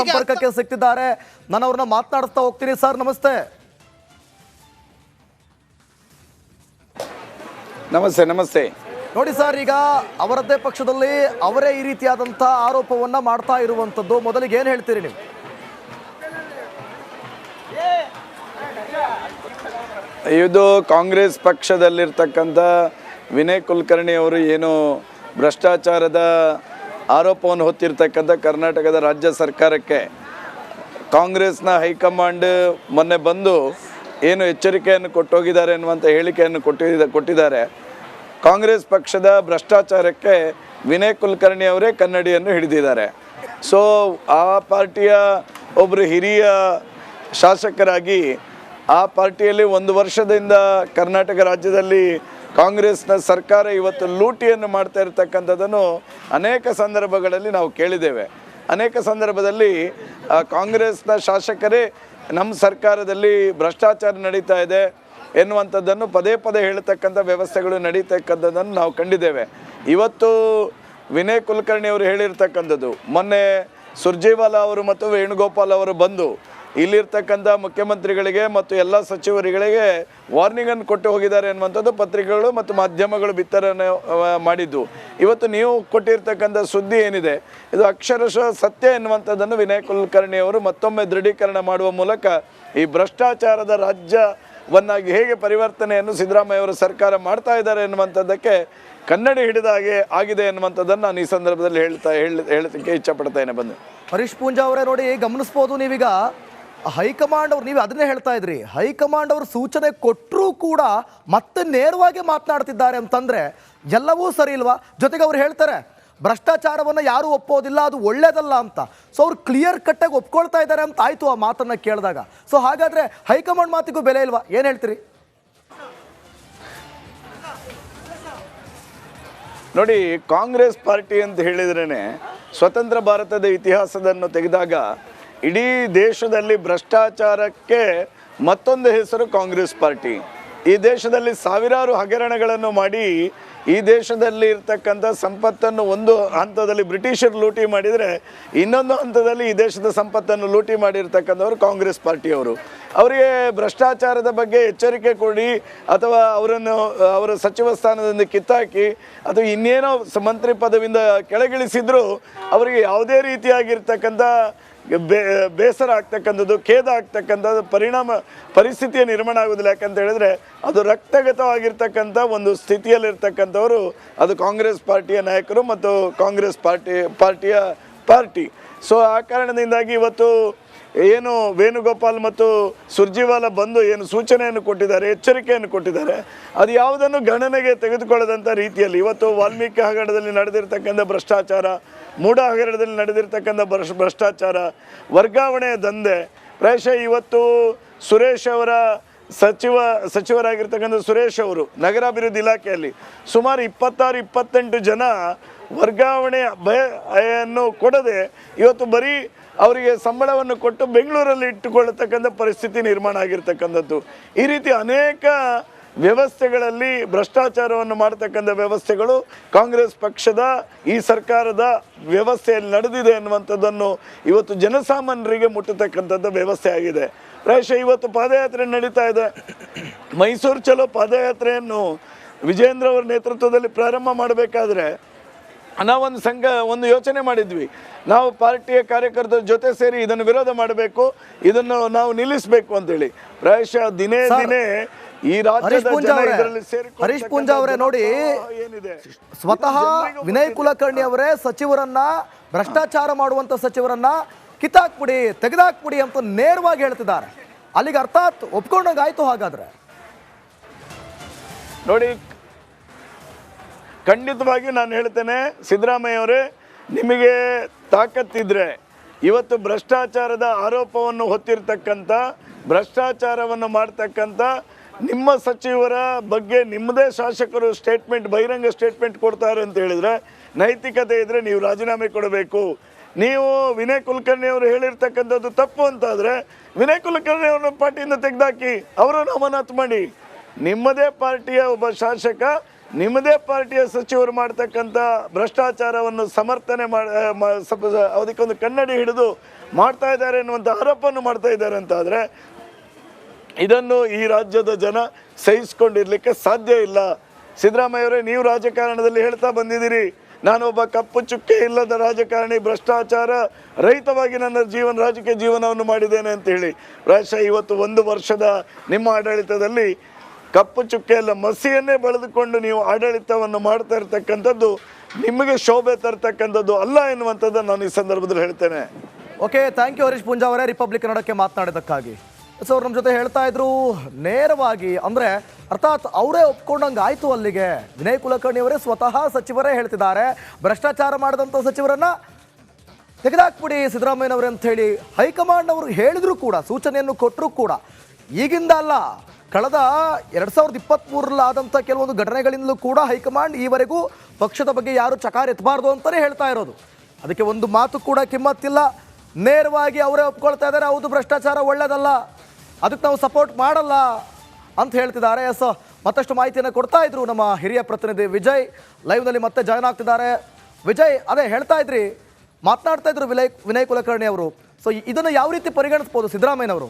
ಸಂಪರ್ಕಕ್ಕೆ ಸಿಕ್ತಿದ್ದಾರೆ ನಾನು ಅವ್ರನ್ನ ಮಾತನಾಡಿಸ್ತಾ ಹೋಗ್ತೀನಿ. ಸರ್ ನಮಸ್ತೆ. ನಮಸ್ತೆ ನಮಸ್ತೆ. ನೋಡಿ ಸರ್ ಈಗ ಅವರದ್ದೇ ಪಕ್ಷದಲ್ಲಿ ಅವರೇ ಈ ರೀತಿಯಾದಂತಹ ಆರೋಪವನ್ನ ಮಾಡ್ತಾ ಇರುವಂತದ್ದು ಮೊದಲಿಗೆ ಏನ್ ಹೇಳ್ತೀರಿ ನೀವು? ಇದು ಕಾಂಗ್ರೆಸ್ ಪಕ್ಷದಲ್ಲಿರ್ತಕ್ಕಂಥ ವಿನಯ್ ಕುಲಕರ್ಣಿ ಅವರು ಏನು ಭ್ರಷ್ಟಾಚಾರದ ಆರೋಪವನ್ನು ಹೊತ್ತಿರ್ತಕ್ಕಂಥ ಕರ್ನಾಟಕದ ರಾಜ್ಯ ಸರ್ಕಾರಕ್ಕೆ ಕಾಂಗ್ರೆಸ್ನ ಹೈಕಮಾಂಡ್ ಮೊನ್ನೆ ಬಂದು ಏನು ಎಚ್ಚರಿಕೆಯನ್ನು ಕೊಟ್ಟೋಗಿದ್ದಾರೆ ಎನ್ನುವಂಥ ಹೇಳಿಕೆಯನ್ನು ಕೊಟ್ಟಿದ ಕೊಟ್ಟಿದ್ದಾರೆ. ಕಾಂಗ್ರೆಸ್ ಪಕ್ಷದ ಭ್ರಷ್ಟಾಚಾರಕ್ಕೆ ವಿನಯ್ ಕುಲಕರ್ಣಿ ಅವರೇ ಕನ್ನಡಿಯನ್ನು ಹಿಡಿದಿದ್ದಾರೆ. ಸೊ ಆ ಪಾರ್ಟಿಯ ಒಬ್ಬರು ಹಿರಿಯ ಶಾಸಕರಾಗಿ ಆ ಪಾರ್ಟಿಯಲ್ಲಿ ಒಂದು ವರ್ಷದಿಂದ ಕರ್ನಾಟಕ ರಾಜ್ಯದಲ್ಲಿ ಕಾಂಗ್ರೆಸ್ನ ಸರ್ಕಾರ ಇವತ್ತು ಲೂಟಿಯನ್ನು ಮಾಡ್ತಾ ಇರತಕ್ಕಂಥದ್ದನ್ನು ಅನೇಕ ಸಂದರ್ಭಗಳಲ್ಲಿ ನಾವು ಕೇಳಿದ್ದೇವೆ. ಅನೇಕ ಸಂದರ್ಭದಲ್ಲಿ ಕಾಂಗ್ರೆಸ್ನ ಶಾಸಕರೇ ನಮ್ಮ ಸರ್ಕಾರದಲ್ಲಿ ಭ್ರಷ್ಟಾಚಾರ ನಡೀತಾ ಇದೆ ಎನ್ನುವಂಥದ್ದನ್ನು ಪದೇ ಪದೇ ಹೇಳ್ತಕ್ಕಂಥ ವ್ಯವಸ್ಥೆಗಳು ನಡೀತಕ್ಕಂಥದ್ದನ್ನು ನಾವು ಕಂಡಿದ್ದೇವೆ. ಇವತ್ತು ವಿನಯ್ ಕುಲಕರ್ಣಿ ಅವರು ಹೇಳಿರ್ತಕ್ಕಂಥದ್ದು, ಮೊನ್ನೆ ಸುರ್ಜೇವಾಲಾ ಅವರು ಮತ್ತು ವೇಣುಗೋಪಾಲ್ ಅವರು ಬಂದು ಇಲ್ಲಿರ್ತಕ್ಕಂಥ ಮುಖ್ಯಮಂತ್ರಿಗಳಿಗೆ ಮತ್ತು ಎಲ್ಲ ಸಚಿವರುಗಳಿಗೆ ವಾರ್ನಿಂಗನ್ನು ಕೊಟ್ಟು ಹೋಗಿದ್ದಾರೆ ಅನ್ನುವಂಥದ್ದು ಪತ್ರಿಕೆಗಳು ಮತ್ತು ಮಾಧ್ಯಮಗಳು ಬಿತ್ತರನ್ನು ಮಾಡಿದ್ದು. ಇವತ್ತು ನೀವು ಕೊಟ್ಟಿರ್ತಕ್ಕಂಥ ಸುದ್ದಿ ಏನಿದೆ? ಇದು ಅಕ್ಷರಶಃ ಸತ್ಯ ಎನ್ನುವಂಥದ್ದನ್ನು ವಿನಯ್ ಕುಲಕರ್ಣಿ ಅವರು ಮತ್ತೊಮ್ಮೆ ದೃಢೀಕರಣ ಮಾಡುವ ಮೂಲಕ ಈ ಭ್ರಷ್ಟಾಚಾರದ ರಾಜ್ಯವನ್ನಾಗಿ ಹೇಗೆ ಪರಿವರ್ತನೆಯನ್ನು ಸಿದ್ದರಾಮಯ್ಯ ಅವರ ಸರ್ಕಾರ ಮಾಡ್ತಾ ಇದ್ದಾರೆ ಎನ್ನುವಂಥದ್ದಕ್ಕೆ ಕನ್ನಡಿ ಹಿಡಿದ ಹಾಗೆ ಆಗಿದೆ ಎನ್ನುವಂಥದ್ದನ್ನು ನಾನು ಈ ಸಂದರ್ಭದಲ್ಲಿ ಹೇಳ್ತಾ ಹೇಳ ಹೇಳಲಿಕ್ಕೆ ಇಚ್ಛಪಡ್ತೇನೆ. ಬಂದು ಹರೀಶ್ ಪೂಂಜಾ ಅವರೇ ನೋಡಿ ಗಮನಿಸ್ಬೋದು ನೀವೀಗ. ಹೈಕಮಾಂಡ್ ಅವ್ರು, ನೀವು ಅದನ್ನೇ ಹೇಳ್ತಾ ಇದ್ರಿ. ಹೈಕಮಾಂಡ್ ಅವರು ಸೂಚನೆ ಕೊಟ್ಟರೂ ಕೂಡ ಮತ್ತೆ ನೇರವಾಗಿ ಮಾತನಾಡ್ತಿದ್ದಾರೆ ಅಂತಂದ್ರೆ ಎಲ್ಲವೂ ಸರಿ ಇಲ್ವಾ? ಜೊತೆಗೆ ಅವ್ರು ಹೇಳ್ತಾರೆ, ಭ್ರಷ್ಟಾಚಾರವನ್ನು ಯಾರೂ ಒಪ್ಪೋದಿಲ್ಲ, ಅದು ಒಳ್ಳೇದಲ್ಲ ಅಂತ. ಸೊ ಅವ್ರು ಕ್ಲಿಯರ್ ಕಟ್ಟಾಗಿ ಒಪ್ಕೊಳ್ತಾ ಇದ್ದಾರೆ ಅಂತ ಆಯಿತು ಆ ಮಾತನ್ನು ಕೇಳಿದಾಗ. ಸೊ ಹಾಗಾದರೆ ಹೈಕಮಾಂಡ್ ಮಾತಿಗೂ ಬೆಲೆ ಇಲ್ವಾ? ಏನು ಹೇಳ್ತೀರಿ? ನೋಡಿ, ಕಾಂಗ್ರೆಸ್ ಪಾರ್ಟಿ ಅಂತ ಹೇಳಿದ್ರೇ ಸ್ವತಂತ್ರ ಭಾರತದ ಇತಿಹಾಸದನ್ನು ತೆಗೆದಾಗ ಇಡೀ ದೇಶದಲ್ಲಿ ಭ್ರಷ್ಟಾಚಾರಕ್ಕೆ ಮತ್ತೊಂದು ಹೆಸರು ಕಾಂಗ್ರೆಸ್ ಪಾರ್ಟಿ. ಈ ದೇಶದಲ್ಲಿ ಸಾವಿರಾರು ಹಗರಣಗಳನ್ನು ಮಾಡಿ, ಈ ದೇಶದಲ್ಲಿ ಇರ್ತಕ್ಕಂಥ ಸಂಪತ್ತನ್ನು ಒಂದು ಹಂತದಲ್ಲಿ ಬ್ರಿಟಿಷರು ಲೂಟಿ ಮಾಡಿದರೆ, ಇನ್ನೊಂದು ಹಂತದಲ್ಲಿ ಈ ದೇಶದ ಸಂಪತ್ತನ್ನು ಲೂಟಿ ಮಾಡಿರ್ತಕ್ಕಂಥವ್ರು ಕಾಂಗ್ರೆಸ್ ಪಾರ್ಟಿಯವರು. ಅವರಿಗೆ ಭ್ರಷ್ಟಾಚಾರದ ಬಗ್ಗೆ ಎಚ್ಚರಿಕೆ ಕೊಡಿ, ಅಥವಾ ಅವರನ್ನು, ಅವರ ಸಚಿವ ಸ್ಥಾನದಿಂದ ಕಿತ್ತಾಕಿ, ಅಥವಾ ಇನ್ನೇನೋ ಮಂತ್ರಿ ಪದವಿಂದ ಕೆಳಗಿಳಿಸಿದ್ರು, ಅವರಿಗೆ ಯಾವುದೇ ರೀತಿಯಾಗಿರ್ತಕ್ಕಂಥ ಬೇಸರ ಆಗ್ತಕ್ಕಂಥದ್ದು, ಖೇದ ಆಗ್ತಕ್ಕಂಥದ್ದು, ಪರಿಣಾಮ, ಪರಿಸ್ಥಿತಿಯ ನಿರ್ಮಾಣ ಆಗೋದಿಲ್ಲ ಯಾಕಂತ ಹೇಳಿದ್ರೆ, ಅದು ರಕ್ತಗತವಾಗಿರ್ತಕ್ಕಂಥ ಒಂದು ಸ್ಥಿತಿಯಲ್ಲಿರ್ತಕ್ಕಂಥವರು, ಅದು ಕಾಂಗ್ರೆಸ್ ಪಾರ್ಟಿಯ ನಾಯಕರು ಮತ್ತು ಕಾಂಗ್ರೆಸ್ ಪಾರ್ಟಿ, ಪಾರ್ಟಿಯ ಪಾರ್ಟಿ. ಸೊ ಆ ಕಾರಣದಿಂದಾಗಿ ಇವತ್ತು ಏನು ವೇಣುಗೋಪಾಲ್ ಮತ್ತು ಸುರ್ಜಿವಾಲ ಬಂದು ಏನು ಸೂಚನೆಯನ್ನು ಕೊಟ್ಟಿದ್ದಾರೆ, ಎಚ್ಚರಿಕೆಯನ್ನು ಕೊಟ್ಟಿದ್ದಾರೆ, ಅದು ಯಾವುದನ್ನು ಗಣನೆಗೆ ತೆಗೆದುಕೊಳ್ಳದಂಥ ರೀತಿಯಲ್ಲಿ ಇವತ್ತು ವಾಲ್ಮೀಕಿ ಹಗರಣದಲ್ಲಿ ನಡೆದಿರ್ತಕ್ಕಂಥ ಭ್ರಷ್ಟಾಚಾರ, ಮೂಢ ಹಗರಣದಲ್ಲಿ ನಡೆದಿರ್ತಕ್ಕಂಥ ಭ್ರಷ್, ಭ್ರಷ್ಟಾಚಾರ, ವರ್ಗಾವಣೆ ದಂಧೆ, ಪ್ರಾಯಶಃ ಇವತ್ತು ಸುರೇಶ್ ಅವರ ಸಚಿವ, ಸಚಿವರಾಗಿರ್ತಕ್ಕಂಥ ಸುರೇಶ್ ಅವರು ನಗರಾಭಿವೃದ್ಧಿ ಇಲಾಖೆಯಲ್ಲಿ ಸುಮಾರು ಇಪ್ಪತ್ತಾರು, ಇಪ್ಪತ್ತೆಂಟು ಜನ ವರ್ಗಾವಣೆ ಭಯನ್ನು ಕೊಡದೆ ಇವತ್ತು ಬರೀ ಅವರಿಗೆ ಸಂಬಳವನ್ನು ಕೊಟ್ಟು ಬೆಂಗಳೂರಲ್ಲಿ ಇಟ್ಟುಕೊಳ್ಳತಕ್ಕಂಥ ಪರಿಸ್ಥಿತಿ ನಿರ್ಮಾಣ ಆಗಿರ್ತಕ್ಕಂಥದ್ದು. ಈ ರೀತಿ ಅನೇಕ ವ್ಯವಸ್ಥೆಗಳಲ್ಲಿ ಭ್ರಷ್ಟಾಚಾರವನ್ನು ಮಾಡತಕ್ಕಂಥ ವ್ಯವಸ್ಥೆಗಳು ಕಾಂಗ್ರೆಸ್ ಪಕ್ಷದ, ಈ ಸರ್ಕಾರದ ವ್ಯವಸ್ಥೆಯಲ್ಲಿ ನಡೆದಿದೆ ಅನ್ನುವಂಥದ್ದನ್ನು ಇವತ್ತು ಜನಸಾಮಾನ್ಯರಿಗೆ ಮುಟ್ಟತಕ್ಕಂಥದ್ದು ವ್ಯವಸ್ಥೆ ಆಗಿದೆ. ಪ್ರಾಯಶಃ ಇವತ್ತು ಪಾದಯಾತ್ರೆ ನಡೀತಾ ಇದೆ. ಮೈಸೂರು ಚಲೋ ಪಾದಯಾತ್ರೆಯನ್ನು ವಿಜೇಂದ್ರ ಅವರ ನೇತೃತ್ವದಲ್ಲಿ ಪ್ರಾರಂಭ ಮಾಡಬೇಕಾದ್ರೆ ನಾವೊಂದು ಸಂಘ ಒಂದು ಯೋಚನೆ ಮಾಡಿದ್ವಿ. ನಾವು ಪಾರ್ಟಿಯ ಕಾರ್ಯಕರ್ತರ ಜೊತೆ ಸೇರಿ ಇದನ್ನು ವಿರೋಧ ಮಾಡಬೇಕು ಇದನ್ನು ನಾವು ನಿಲ್ಲಿಸಬೇಕು ಅಂತೇಳಿ. ಪ್ರಾಯಶಃ ದಿನೇ ದಿನೇ ಈ ಹರೀಶ್ ಪೂಂಜಾ ಅವರೇ, ನೋಡಿ, ಏನಿದೆ? ಸ್ವತಃ ವಿನಯ್ ಕುಲಕರ್ಣಿ ಅವರೇ ಸಚಿವರನ್ನ ಭ್ರಷ್ಟಾಚಾರ ಮಾಡುವಂತ ಸಚಿವರನ್ನ ಕಿತ್ತಾಕ್ಬಿಡಿ ತೆಗೆದಾಕ್ಬಿಡಿ ಅಂತ ನೇರವಾಗಿ ಹೇಳ್ತಿದ್ದಾರೆ. ಅಲ್ಲಿಗೆ ಅರ್ಥಾತ್ ಒಪ್ಕೊಂಡಂಗಾಯ್ತು ಹಾಗಾದ್ರೆ. ನೋಡಿ ಖಂಡಿತವಾಗಿಯೂ ನಾನು ಹೇಳ್ತೇನೆ ಸಿದ್ದರಾಮಯ್ಯ ಅವರೇ ನಿಮಗೆ ತಾಕತ್ತಿದ್ರೆ ಇವತ್ತು ಭ್ರಷ್ಟಾಚಾರದ ಆರೋಪವನ್ನು ಹೊತ್ತಿರ್ತಕ್ಕಂಥ, ಭ್ರಷ್ಟಾಚಾರವನ್ನು ಮಾಡ್ತಕ್ಕಂಥ ನಿಮ್ಮ ಸಚಿವರ ಬಗ್ಗೆ ನಿಮ್ಮದೇ ಶಾಸಕರು ಸ್ಟೇಟ್ಮೆಂಟ್ ಬಹಿರಂಗ ಸ್ಟೇಟ್ಮೆಂಟ್ ಕೊಡ್ತಾರೆ ಅಂತ ಹೇಳಿದ್ರೆ ನೈತಿಕತೆ ಇದ್ದರೆ ನೀವು ರಾಜೀನಾಮೆ ಕೊಡಬೇಕು. ನೀವು ವಿನಯ್ ಕುಲಕರ್ಣಿ ಅವರು ಹೇಳಿರ್ತಕ್ಕಂಥದ್ದು ತಪ್ಪು ಅಂತಾದರೆ ವಿನಯ್ ಕುಲಕರ್ಣಿ ಅವರನ್ನು ಪಾರ್ಟಿಯಿಂದ ತೆಗೆದಾಕಿ, ಅವರನ್ನು ಅಮಾನತು ಮಾಡಿ. ನಿಮ್ಮದೇ ಪಾರ್ಟಿಯ ಒಬ್ಬ ಶಾಸಕ ನಿಮ್ಮದೇ ಪಾರ್ಟಿಯ ಸಚಿವರು ಮಾಡ್ತಕ್ಕಂಥ ಭ್ರಷ್ಟಾಚಾರವನ್ನು ಸಮರ್ಥನೆ ಅದಕ್ಕೊಂದು ಕನ್ನಡಿ ಹಿಡಿದು ಮಾಡ್ತಾ ಇದ್ದಾರೆ ಎನ್ನುವಂಥ ಆರೋಪವನ್ನು ಮಾಡ್ತಾ ಇದ್ದಾರೆ ಅಂತ ಆದರೆ ಇದನ್ನು ಈ ರಾಜ್ಯದ ಜನ ಸಹಿಸಿಕೊಂಡಿರಲಿಕ್ಕೆ ಸಾಧ್ಯ ಇಲ್ಲ. ಸಿದ್ದರಾಮಯ್ಯವರೇ ನೀವು ರಾಜಕಾರಣದಲ್ಲಿ ಹೇಳ್ತಾ ಬಂದಿದ್ದೀರಿ. ನಾನೊಬ್ಬ ಕಪ್ಪು ಚುಕ್ಕೆ ಇಲ್ಲದ ರಾಜಕಾರಣಿ, ಭ್ರಷ್ಟಾಚಾರ ರಹಿತವಾಗಿ ನನ್ನ ಜೀವನ, ರಾಜಕೀಯ ಜೀವನವನ್ನು ಮಾಡಿದ್ದೇನೆ ಅಂತ ಹೇಳಿ ಪ್ರಾಯಶಃ ಇವತ್ತು ಒಂದು ವರ್ಷದ ನಿಮ್ಮ ಆಡಳಿತದಲ್ಲಿ ಕಪ್ಪು ಚುಕ್ಕೆ ಎಲ್ಲ ಮಸಿಯನ್ನೇ ಬೆಳೆದುಕೊಂಡು ನೀವು ಆಡಳಿತವನ್ನು ಮಾಡ್ತಾ ಇರ್ತಕ್ಕಂಥದ್ದು, ನಿಮಗೆ ಶೋಭೆ ತರ್ತಕ್ಕಂಥದ್ದು ಅಲ್ಲ ಎನ್ನುವಂಥದ್ದು ನಾನು ಈ ಸಂದರ್ಭದಲ್ಲಿ ಹೇಳ್ತೇನೆ. Okay thank you Harish Poonja ಅವರೇ. ರಿಪಬ್ಲಿಕ್ ಕನ್ನಡಕ್ಕೆ ಮಾತನಾಡಿದ್ದಕ್ಕಾಗಿ. ಸೊ ಅವ್ರು ನಮ್ಮ ಜೊತೆ ಹೇಳ್ತಾ ಇದ್ರು, ನೇರವಾಗಿ ಅಂದರೆ ಅರ್ಥಾತ್ ಅವರೇ ಒಪ್ಕೊಂಡಂಗೆ ಆಯಿತು ಅಲ್ಲಿಗೆ. ವಿನಯ್ ಕುಲಕರ್ಣಿ ಅವರೇ ಸ್ವತಃ ಸಚಿವರೇ ಹೇಳ್ತಿದ್ದಾರೆ. ಭ್ರಷ್ಟಾಚಾರ ಮಾಡಿದಂಥ ಸಚಿವರನ್ನ ತೆಗೆದಾಕ್ಬಿಡಿ ಸಿದ್ದರಾಮಯ್ಯನವರೇ ಅಂತ ಹೇಳಿ ಹೈಕಮಾಂಡ್ ಅವರು ಹೇಳಿದ್ರು ಕೂಡ, ಸೂಚನೆಯನ್ನು ಕೊಟ್ಟರು ಕೂಡ. ಈಗಿಂದ ಅಲ್ಲ ಕಳೆದ ಎರಡ್ ಸಾವಿರದ ಇಪ್ಪತ್ತ್ಮೂರರಲ್ಲಿ ಆದಂಥ ಕೆಲವೊಂದು ಘಟನೆಗಳಿಂದಲೂ ಕೂಡ ಹೈಕಮಾಂಡ್ ಈವರೆಗೂ ಪಕ್ಷದ ಬಗ್ಗೆ ಯಾರು ಚಕಾರ ಎತ್ತಬಾರ್ದು ಅಂತಲೇ ಹೇಳ್ತಾ ಇರೋದು. ಅದಕ್ಕೆ ಒಂದು ಮಾತು ಕೂಡ ಕಿಮ್ಮತ್ತಿಲ್ಲ. ನೇರವಾಗಿ ಅವರೇ ಒಪ್ಕೊಳ್ತಾ ಇದ್ದಾರೆ, ಹೌದು, ಭ್ರಷ್ಟಾಚಾರ ಒಳ್ಳೇದಲ್ಲ, ಅದಕ್ಕೆ ನಾವು ಸಪೋರ್ಟ್ ಮಾಡಲ್ಲ ಅಂತ ಹೇಳ್ತಿದ್ದಾರೆ. ಎಸ್ ಮತ್ತಷ್ಟು ಮಾಹಿತಿಯನ್ನು ಕೊಡ್ತಾ ಇದ್ರು ನಮ್ಮ ಹಿರಿಯ ಪ್ರತಿನಿಧಿ ವಿಜಯ್. ಲೈವ್ನಲ್ಲಿ ಮತ್ತೆ ಜಾಯ್ನ್ ಆಗ್ತಿದ್ದಾರೆ. ವಿಜಯ್, ಅದೇ ಹೇಳ್ತಾ ಇದ್ರಿ, ಮಾತನಾಡ್ತಾ ಇದ್ರು ವಿನಯ್ ವಿನಯ್ ಕುಲಕರ್ಣಿ ಅವರು. ಸೊ ಇದನ್ನು ಯಾವ ರೀತಿ ಪರಿಗಣಿಸ್ಬೋದು ಸಿದ್ದರಾಮಯ್ಯನವರು?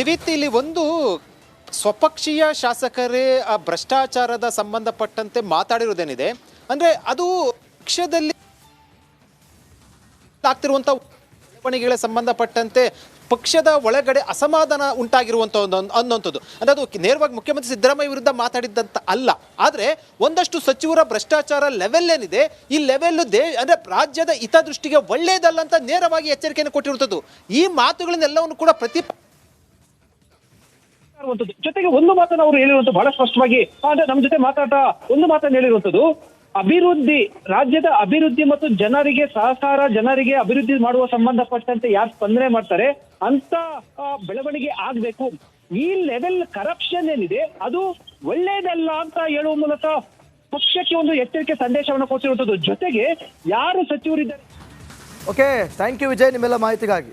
ದಿವಿತ್ ಇಲ್ಲಿ ಒಂದು ಸ್ವಪಕ್ಷೀಯ ಶಾಸಕರೇ ಆ ಭ್ರಷ್ಟಾಚಾರದ ಸಂಬಂಧಪಟ್ಟಂತೆ ಮಾತಾಡಿರೋದೇನಿದೆ? ಅಂದ್ರೆ ಅದು ಪಕ್ಷದಲ್ಲಿ ಆಗ್ತಿರುವಂತ ಬೆಳವಣಿಗೆಗಳ ಸಂಬಂಧಪಟ್ಟಂತೆ ಪಕ್ಷದ ಒಳಗಡೆ ಅಸಮಾಧಾನ ಉಂಟಾಗಿರುವಂತ ಒಂದು ಅನ್ನೋಂಥದ್ದು ಅಂದ್ರೆ ಅದು ನೇರವಾಗಿ ಮುಖ್ಯಮಂತ್ರಿ ಸಿದ್ದರಾಮಯ್ಯ ವಿರುದ್ಧ ಮಾತಾಡಿದ್ದಂತ ಅಲ್ಲ. ಆದ್ರೆ ಒಂದಷ್ಟು ಸಚಿವರ ಭ್ರಷ್ಟಾಚಾರ ಲೆವೆಲ್ ಏನಿದೆ, ಈ ಲೆವೆಲ್ ದೇ, ಅಂದ್ರೆ ರಾಜ್ಯದ ಹಿತದೃಷ್ಟಿಗೆ ಒಳ್ಳೆಯದಲ್ಲ ಅಂತ ನೇರವಾಗಿ ಎಚ್ಚರಿಕೆಯನ್ನು ಕೊಟ್ಟಿರುವಂಥದ್ದು. ಈ ಮಾತುಗಳನ್ನೆಲ್ಲವನ್ನು ಕೂಡ ಪ್ರತಿ ಇರುವಂತದ್ದು ಜೊತೆಗೆ ಒಂದು ಮಾತನ್ನು ಅವರು ಹೇಳಿರುವಂತ ಬಹಳ ಸ್ಪಷ್ಟವಾಗಿ ಅಂದ್ರೆ ನಮ್ಮ ಜೊತೆ ಮಾತಾಟ ಒಂದು ಮಾತನ್ನು ಹೇಳಿರುವಂತದ್ದು ಅಭಿವೃದ್ಧಿ, ರಾಜ್ಯದ ಅಭಿವೃದ್ಧಿ ಮತ್ತು ಜನರಿಗೆ ಸಹಕಾರ, ಜನರಿಗೆ ಅಭಿವೃದ್ಧಿ ಮಾಡುವ ಸಂಬಂಧಪಟ್ಟಂತೆ ಯಾರು ಸ್ಪಂದನೆ ಮಾಡ್ತಾರೆ, ಅಂತ ಬೆಳವಣಿಗೆ ಆಗ್ಬೇಕು. ಈ ಲೆವೆಲ್ ಕರಪ್ಷನ್ ಏನಿದೆ, ಅದು ಒಳ್ಳೇದಲ್ಲ ಅಂತ ಹೇಳುವ ಮೂಲಕ ಪಕ್ಷಕ್ಕೆ ಒಂದು ಎಚ್ಚರಿಕೆ ಸಂದೇಶವನ್ನು ಕೊಟ್ಟಿರುವಂತದ್ದು ಜೊತೆಗೆ ಯಾರು ಸಚಿವರಿದ್ದಾರೆ? ಓಕೆ ಥ್ಯಾಂಕ್ ಯು ವಿಜಯ್ ನಿಮ್ಮೆಲ್ಲ ಮಾಹಿತಿಗಾಗಿ.